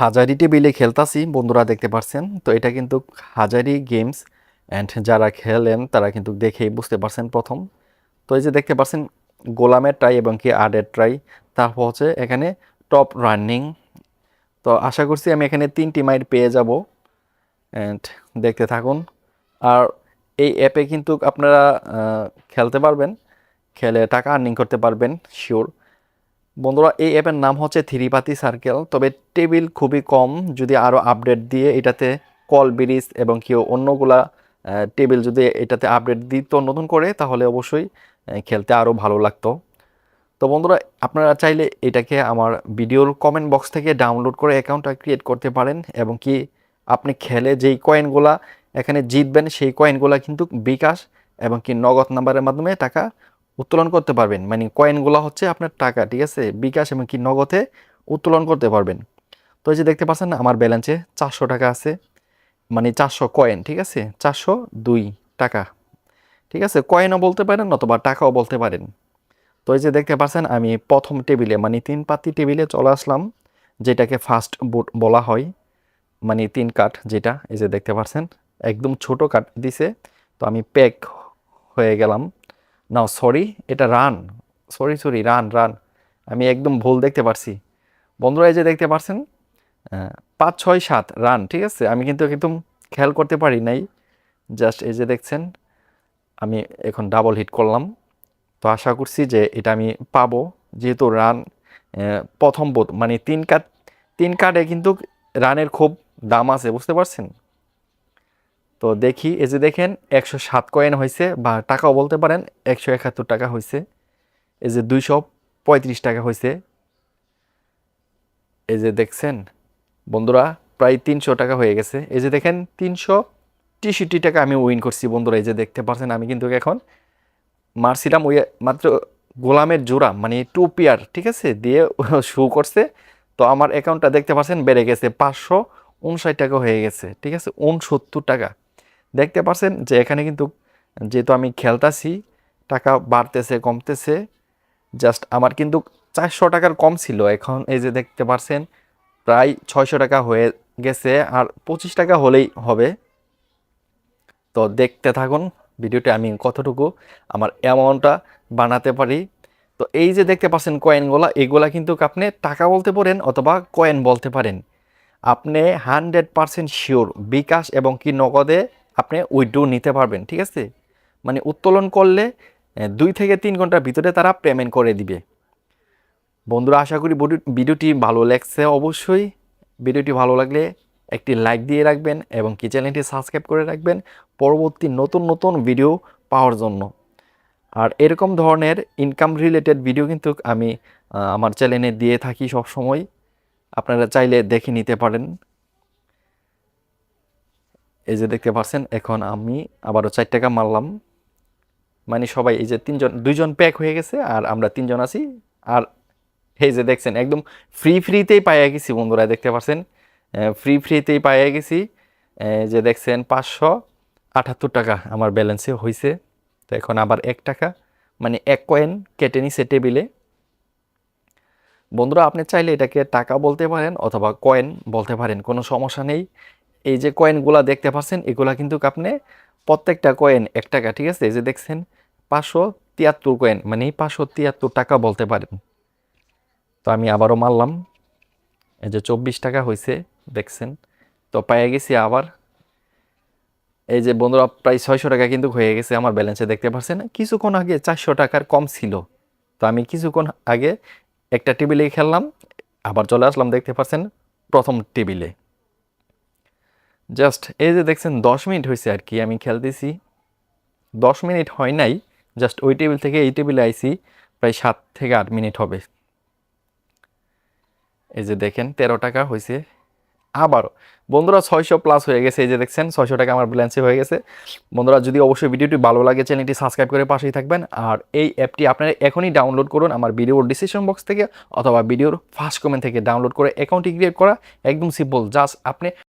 হাজারি টেবিলে খেলতাছি, বন্ধুরা দেখতে পারছেন। তো এটা কিন্তু হাজারি গেমস অ্যান্ড যারা খেলেন, তারা কিন্তু দেখেই বুঝতে পারছেন প্রথম। তো এই যে দেখতে পাচ্ছেন গোলামের ট্রাই এবং কি আডের ট্রাই তারপর হচ্ছে এখানে টপ রানিং তো আশা করছি আমি এখানে তিনটি মাইট পেয়ে যাব। অ্যান্ড দেখতে থাকুন। আর এই অ্যাপে কিন্তু আপনারা খেলতে পারবেন। খেলে টাকা আর্নিং করতে পারবেন শিওর বন্ধুরা, এই অ্যাপের নাম হচ্ছে থ্রিপাতি সার্কেল। তবে টেবিল খুবই কম, যদি আরও আপডেট দিয়ে এটাতে কল ব্রিজ এবং কেউ অন্যগুলা টেবিল যদি এটাতে আপডেট দিত নতুন করে, তাহলে অবশ্যই খেলতে আরও ভালো লাগতো। তো বন্ধুরা, আপনারা চাইলে এটাকে আমার ভিডিওর কমেন্ট বক্স থেকে ডাউনলোড করে অ্যাকাউন্টটা ক্রিয়েট করতে পারেন এবং কি আপনি খেলে যেই কয়েনগুলা এখানে জিতবেন, সেই কয়েনগুলা কিন্তু বিকাশ এবং কি নগদ নাম্বারের মাধ্যমে টাকা উত্তোলন করতে পারবেন। মানে কয়েনগুলো হচ্ছে আপনার টাকা, ঠিক আছে? বিকাশ এবং কি নগদে উত্তোলন করতে পারবেন। তো এই যে দেখতে পাচ্ছেন, আমার ব্যালেন্সে চারশো টাকা আছে। মানে চারশো কয়েন ঠিক আছে? চারশো দুই টাকা। ঠিক আছে? কয়েনও বলতে পারেন অথবা টাকাও বলতে পারেন। তো এই যে দেখতে পাচ্ছেন, আমি প্রথম টেবিলে মানে তিন পাতি টেবিলে চলে আসলাম, যেটাকে ফার্স্ট বুট বলা হয়। মানে তিন কাঠ যেটা, এই যে দেখতে পাচ্ছেন, একদম ছোট কাঠ দিছে। তো আমি প্যাক হয়ে গেলাম। নাও সরি এটা run sorry sorry run run আমি একদম ভুল দেখতে পারছি। বন্ধুরা, এই যে দেখতে পারছেন? পাঁচ, ছয়, সাত রান ঠিক আছে? আমি কিন্তু একদম খেয়াল করতে পারি নাই। জাস্ট এই যে দেখছেন, আমি এখন ডাবল হিট করলাম। তো আশা করছি যে এটা আমি পাবো। যেহেতু রান প্রথম বোধ মানে তিন কাট তিন কাটে কিন্তু রানের খুব দাম আছে, বুঝতে পারছেন? তো দেখি, এই যে দেখেন, একশো সাত কয়েন হয়েছে বা টাকাও বলতে পারেন, একশো একাত্তর টাকা হয়েছে এই যে দুইশো পঁয়ত্রিশ টাকা হয়েছে এই যে দেখছেন, বন্ধুরা, প্রায় তিনশো টাকা হয়ে গেছে। এই যে দেখেন, তিনশো তেষট্টি টাকা আমি উইন করছি, বন্ধুরা, এই যে দেখতে পাচ্ছেন, আমি কিন্তু এখন মারছিলাম ওই মাত্র গোলামের জোড়া মানে টু পেয়ার ঠিক আছে? দিয়ে শু করছে। তো আমার অ্যাকাউন্টটা দেখতে পাচ্ছেন, বেড়ে গেছে পাঁচশো উনষাট টাকা হয়ে গেছে, ঠিক আছে? উনসত্তর টাকা। দেখতে পাচ্ছেন যে এখানে কিন্তু, যেহেতু আমি খেলতাছি, টাকা বাড়তেছে, কমতেছে জাস্ট আমার কিন্তু চারশো টাকার কম ছিল। এখন এই যে দেখতে পাচ্ছেন প্রায় ছয়শো টাকা হয়ে গেছে আর পঁচিশ টাকা হলেই হবে। তো দেখতে থাকুন ভিডিওতে আমি কতটুকু আমার অ্যামাউন্টটা বানাতে পারি। তো এই যে দেখতে পাচ্ছেন কয়েনগুলা এগুলা কিন্তু আপনি টাকা বলতে পারেন অথবা কয়েন বলতে পারেন। আপনি হান্ড্রেড পারসেন্ট শিওর বিকাশ এবং কি নগদে আপনি উইড্রো নিতে পারবেন, ঠিক আছে? মানে উত্তোলন করলে দুই থেকে তিন ঘণ্টার ভিতরে তারা পেমেন্ট করে দিবে। বন্ধুরা, আশা করি ভিডিও- ভিডিওটি ভালো লাগছে অবশ্যই। ভিডিওটি ভালো লাগলে একটি লাইক দিয়ে রাখবেন এবং কি চ্যানেলটি সাবস্ক্রাইব করে রাখবেন পরবর্তী নতুন নতুন ভিডিও পাওয়ার জন্য। আর এরকম ধরনের ইনকাম রিলেটেড ভিডিও কিন্তু আমি আমার চ্যানেলে দিয়ে থাকি সব সময় আপনারা চাইলে দেখে নিতে পারেন। এই যে দেখতে পাচ্ছেন, এখন আমি আবারও চার টাকা মারলাম। মানে সবাই এই যে তিনজন, দুইজন প্যাক হয়ে গেছে আর আমরা তিনজন আছি। আর এই যে দেখছেন, একদম ফ্রি ফ্রিতেই পাইয়া গেছি বন্ধুরা, দেখতে পাচ্ছেন? ফ্রি ফ্রিতেই পাইয়া গেছি। যে দেখছেন, পাঁচশো আটাত্তর টাকা আমার ব্যালেন্সে হয়েছে তো এখন আবার এক টাকা মানে এক কয়েন কেটে নিছে টেবিলে বন্ধুরা, আপনি চাইলে এটাকে টাকা বলতে পারেন অথবা কয়েন বলতে পারেন, কোনো সমস্যা নেই। এই যে কয়েনগুলা দেখতে পাচ্ছেন, এগুলা কিন্তু আপনি প্রত্যেকটা কয়েন এক টাকা ঠিক আছে? এই যে দেখছেন, পাঁচশো তিয়াত্তর কয়েন মানে এই পাঁচশো তিয়াত্তর টাকা বলতে পারেন। তো আমি আবারও মারলাম। এই যে চব্বিশ টাকা হয়েছে দেখছেন? তো পেয়ে গেছি আবার। এই যে বন্ধুরা, প্রায় ছয়শো টাকা কিন্তু হয়ে গেছে আমার ব্যালেন্সে দেখতে পাচ্ছেন? কিছুক্ষণ আগে চারশো টাকার কম ছিল। তো আমি কিছুক্ষণ আগে একটা টেবিলে খেললাম। আবার চলে আসলাম, দেখতে পাচ্ছেন? প্রথম টেবিলে জাস্ট এই যে দেখছেন, দশ মিনিট হয়েছে আর কি, আমি খেলতেছি দশ মিনিট হয় নাই জাস্ট ওই টেবিল থেকে এই টেবিলে আইছি, প্রায় সাত থেকে আট মিনিট হবে। এই যে দেখেন, তেরো টাকা হয়েছে আবারও, বন্ধুরা ছয়শো প্লাস হয়ে গেছে, এই যে দেখছেন, ছয়শো টাকা আমার ব্যালেন্সে হয়ে গেছে। বন্ধুরা, যদি অবশ্যই ভিডিওটি ভালো লাগে চ্যানেলটি সাবস্ক্রাইব করে পাশেই থাকবেন। আর এই অ্যাপটি আপনারা এখনই ডাউনলোড করুন আমার ভিডিওর ডিসিশন বক্স থেকে, অথবা ভিডিওর ফার্স্ট কমেন্ট থেকে ডাউনলোড করে অ্যাকাউন্টটি ক্রিয়েট করা, একদম সিম্পল জাস্ট আপনি